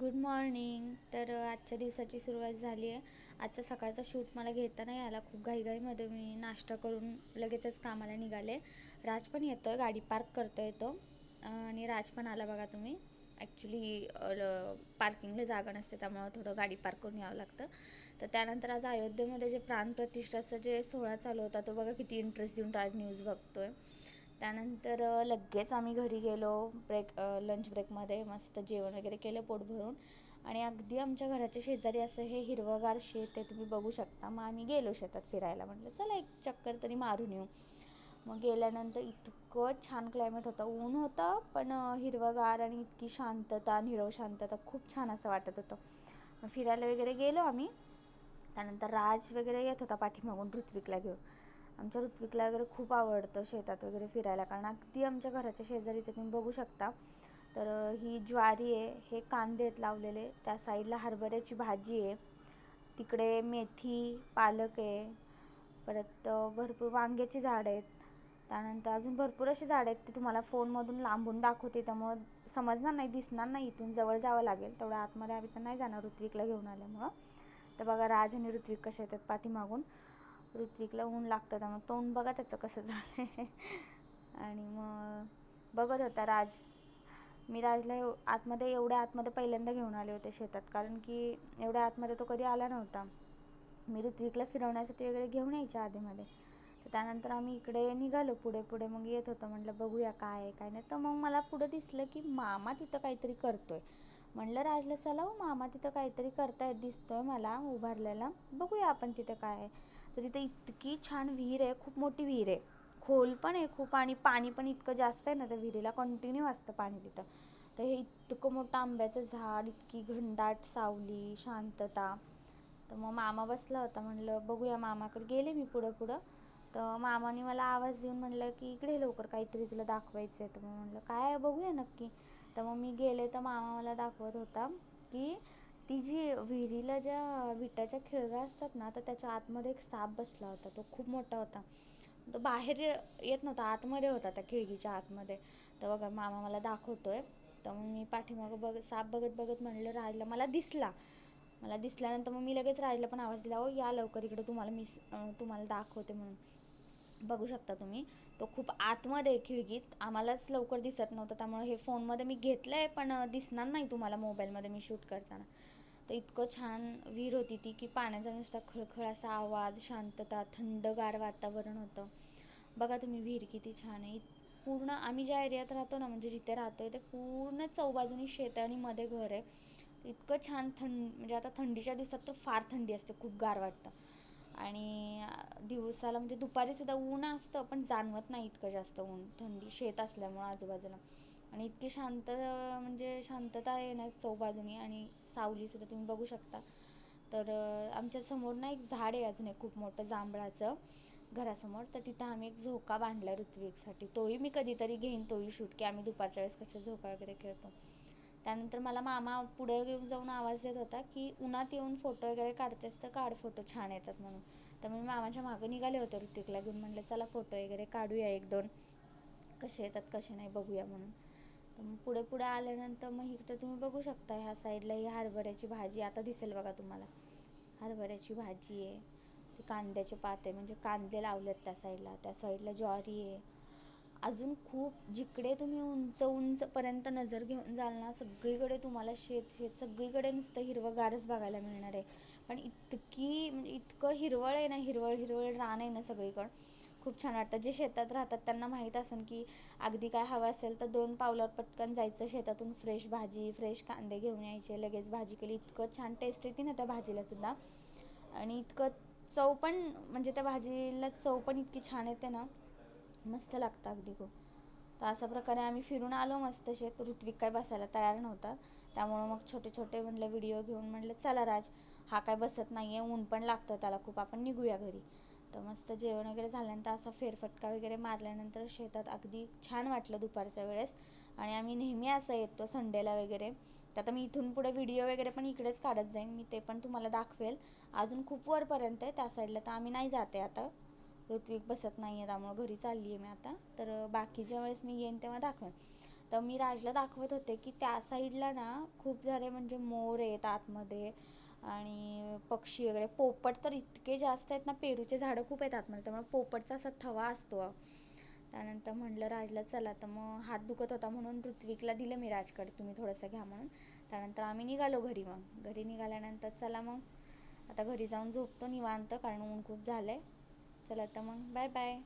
Good morning तर आजच्या दिवसाची सुरुवात झाली आहे. आजचा सकाळचा शूट मला घेता नाही आला खूप घाईघाईमध्ये मी नाश्ता करून लगेचच कामाला निघाले. राज पण येतो आहे गाडी पार्क करतो येतो आणि राज पण आला बघा तुम्ही. ॲक्च्युली पार्किंगला जागा नसते त्यामुळं थोडं गाडी पार्क करून यावं लागतं. तर त्यानंतर आज अयोध्येमध्ये जे प्राणप्रतिष्ठाचा जे सोहळा चालू होता तो बघा किती इंटरेस्ट देऊन राज न्यूज बघतो आहे त्यानंतर लगेच आम्ही घरी गेलो. ब्रेक लंच ब्रेकमध्ये मस्त जेवण वगैरे केलं पोट भरून. आणि अगदी आमच्या घराच्या शेजारी असं हे हिरवंगार शेत आहे तुम्ही बघू शकता. मग आम्ही गेलो शेतात फिरायला. म्हटलं चला एक चक्कर तरी मारून येऊ. मग गेल्यानंतर इतकं छान क्लायमेट होतं. ऊन होतं पण हिरवंगार आणि इतकी शांतता निरव शांतता खूप छान असं वाटत होतं. मग फिरायला वगैरे गेलो आम्ही. त्यानंतर राज वगैरे येत होता पाठीमागून ऋत्विकला घेऊन. आमच्या ऋत्विकला वगैरे खूप आवडतं शेतात वगैरे फिरायला. कारण अगदी आमच्या घराच्या शेजारी ते तुम्ही बघू शकता. तर ही ज्वारी आहे हे कांदे आहेत लावलेले. त्या साईडला हरभऱ्याची भाजी आहे. तिकडे मेथी पालक आहे. परत भरपूर वांग्याची झाडं आहेत. त्यानंतर अजून भरपूर अशी झाडं आहेत ती तुम्हाला फोनमधून लांबून दाखवते. त्यामुळं समजणार नाही दिसणार नाही इथून जवळ जावं लागेल. तेवढ्या आतमध्ये आम्ही तर नाही जाणार ऋत्विकला घेऊन आल्यामुळं. तर बघा राज आणि ऋत्विक कसे येतात पाठीमागून. ऋत्विकला ऊन लागतं त्यामुळे तोंड बघा त्याचं कसं झालं आहे आणि मग बघत होता राज. मी राजला एव आतमध्ये एवढ्या आतमध्ये पहिल्यांदा घेऊन आले होते शेतात कारण की एवढ्या आतमध्ये तो कधी आला नव्हता. मी ऋत्विकला फिरवण्यासाठी वगैरे घेऊन यायच्या आधीमध्ये. तर त्यानंतर आम्ही इकडे निघालो पुढे पुढे मग येत होतं म्हटलं बघूया काय आहे काय नाही. तर मग मला पुढं दिसलं की मामा तिथं काहीतरी करतोय. म्हणलं राजला चला हो मामा तिथं काहीतरी करतायत दिसतोय मला उभारलेला. बघूया आपण तिथं काय आहे. तर तिथं इतकी छान विहीर आहे खूप मोठी विहीर आहे. खोल पण आहे खूप आणि पाणी पण इतकं जास्त आहे ना त्या विहिरीला कंटिन्यू असतं पाणी तिथं. तर हे इतकं मोठं आंब्याचं झाड इतकी घनदाट सावली शांतता. तर मग मामा बसला होता म्हणलं बघूया मामाकडे. गेले मी पुढं पुढं. तर मामाने मला आवाज देऊन म्हणलं की इकडे लवकर काहीतरी तुला दाखवायचं आहे तर मग म्हणलं काय बघूया नक्की. तर मग मी गेले तर मामा मला दाखवत होता की ती जी विहिरीला ज्या विटाच्या खिळगा असतात ना तर त्याच्या आतमध्ये एक साप बसला होता. तो खूप मोठा होता. तो बाहेर येत नव्हता आतमध्ये होता त्या खिळगीच्या आतमध्ये. तर बघा मामा मला दाखवतोय. तर मग मी पाठीमागं बघ साप बघत बघत म्हणलं राहिला. मला दिसला. मला दिसल्यानंतर मग मी लगेच राहिला पण आवाज दिला हो या लवकर इकडे तुम्हाला मी तुम्हाला दाखवते म्हणून. बघू शकता तुम्ही. तो खूप आतमध्ये आहे खिडकीत. आम्हालाच लवकर दिसत नव्हतं त्यामुळे हे फोनमध्ये मी घेतलं आहे पण दिसणार नाही तुम्हाला मोबाईलमध्ये मी शूट करताना. तर इतकं छान विहीर होती ती की पाण्याचा नुसता खळखळ असा आवाज शांतता थंडगार वातावरण होतं. बघा तुम्ही विहीर किती छान आहे. पूर्ण आम्ही ज्या एरियात राहतो ना म्हणजे जिथे राहतो आहे ते पूर्ण चौबाजूनी शेत आहे आणि मध्ये घर आहे. इतकं छान थंड म्हणजे आता थंडीच्या दिवसात तर फार थंडी असते खूप गार वाटतं. आणि दिवसाला म्हणजे दुपारीसुद्धा ऊन असतं पण जाणवत नाही इतकं जास्त ऊन. थंडी शेत असल्यामुळं आजूबाजूला. आणि इतकी शांत म्हणजे शांतता आहे ना चौबाजूनी आणि सावलीसुद्धा तुम्ही बघू शकता. तर आमच्यासमोर ना एक झाड आहे अजून एक खूप मोठं जांभळाचं घरासमोर. तर तिथं आम्ही एक झोका बांधला ऋत्विकसाठी. तोही मी कधीतरी घेईन तोही शूट की आम्ही दुपारच्या वेळेस कसे झोका वगैरे खेळतो. त्यानंतर मला मामा पुढे घेऊन जाऊन आवाज देत होता की उन्हात येऊन फोटो वगैरे काढतेस तर काढ फोटो छान येतात म्हणून. तर मी मामाच्या मागं निघाले होते ऋतिकला घेऊन. म्हटलं चला फोटो वगैरे काढूया एक दोन. कसे येतात कसे नाही बघूया म्हणून. तर मग पुढे पुढे आल्यानंतर मग इकडे तुम्ही बघू शकता ह्या साईडला ही हरभऱ्याची भाजी आता दिसेल बघा तुम्हाला. हरभऱ्याची भाजी आहे. ते कांद्याचे पाते म्हणजे कांदे लावलेत त्या साईडला त्या साईडला ज्वारी आहे. अजून खूप जिकडे तुम्ही उंच उंचपर्यंत नजर घेऊन जाल ना सगळीकडे तुम्हाला शेत शेत सगळीकडे नुसतं हिरवंगारच बघायला मिळणार आहे. पण इतकी म्हणजे इतकं हिरवळ आहे ना हिरवळ हिरवळ रान आहे ना सगळीकडं. खूप छान वाटतं. जे शेतात राहतात त्यांना माहीत असेल की अगदी काय हवं असेल तर दोन पावलावर पटकन जायचं शेतातून फ्रेश भाजी फ्रेश कांदे घेऊन यायचे लगेच भाजी केली. इतकं छान टेस्ट येते ना त्या भाजीला सुद्धा. आणि इतकं चव पण म्हणजे त्या भाजीला चव पण इतकी छान येते ना. मस्त लागतं अगदी खूप. तर अशा प्रकारे आम्ही फिरून आलो मस्त शेत ऋत्विक काय बसायला तयार नव्हता. त्यामुळं मग छोटे छोटे म्हटलं व्हिडिओ घेऊन म्हटलं चला राज हा काय बसत नाही आहे ऊन पण लागतं त्याला खूप आपण निघूया घरी. तर मस्त जेवण वगैरे झाल्यानंतर असा फेरफटका वगैरे मारल्यानंतर शेतात अगदी छान वाटलं दुपारच्या वेळेस. आणि आम्ही नेहमी असं येतो संडेला वगैरे. तर आता मी इथून पुढे व्हिडिओ वगैरे पण इकडेच काढत जाईन. मी ते पण तुम्हाला दाखवेल. अजून खूप वरपर्यंत आहे त्या साईडला तर आम्ही नाही जाते आता. ऋत्विक बसत नाही आहे त्यामुळं घरी चालली आहे मी आता. तर बाकीच्या वेळेस मी येईन तेव्हा दाखवेन. तर मी राजला दाखवत होते की त्या साईडला ना खूप सारे म्हणजे मोर आहेत आतमध्ये आणि पक्षी वगैरे. पोपट तर इतके जास्त आहेत ना पेरूचे झाडं खूप आहेत आतमध्ये त्यामुळे पोपटचा असा थवा असतो. त्यानंतर म्हटलं राजला चला. तर मग हात दुखत होता म्हणून ऋत्विकला दिलं मी राजकडे तुम्ही थोडंसं घ्या म्हणून. त्यानंतर आम्ही निघालो घरी मग. घरी निघाल्यानंतर चला मग. आता घरी जाऊन झोपतो निवांत कारण ऊन खूप झालं आहे चला तर मग बाय बाय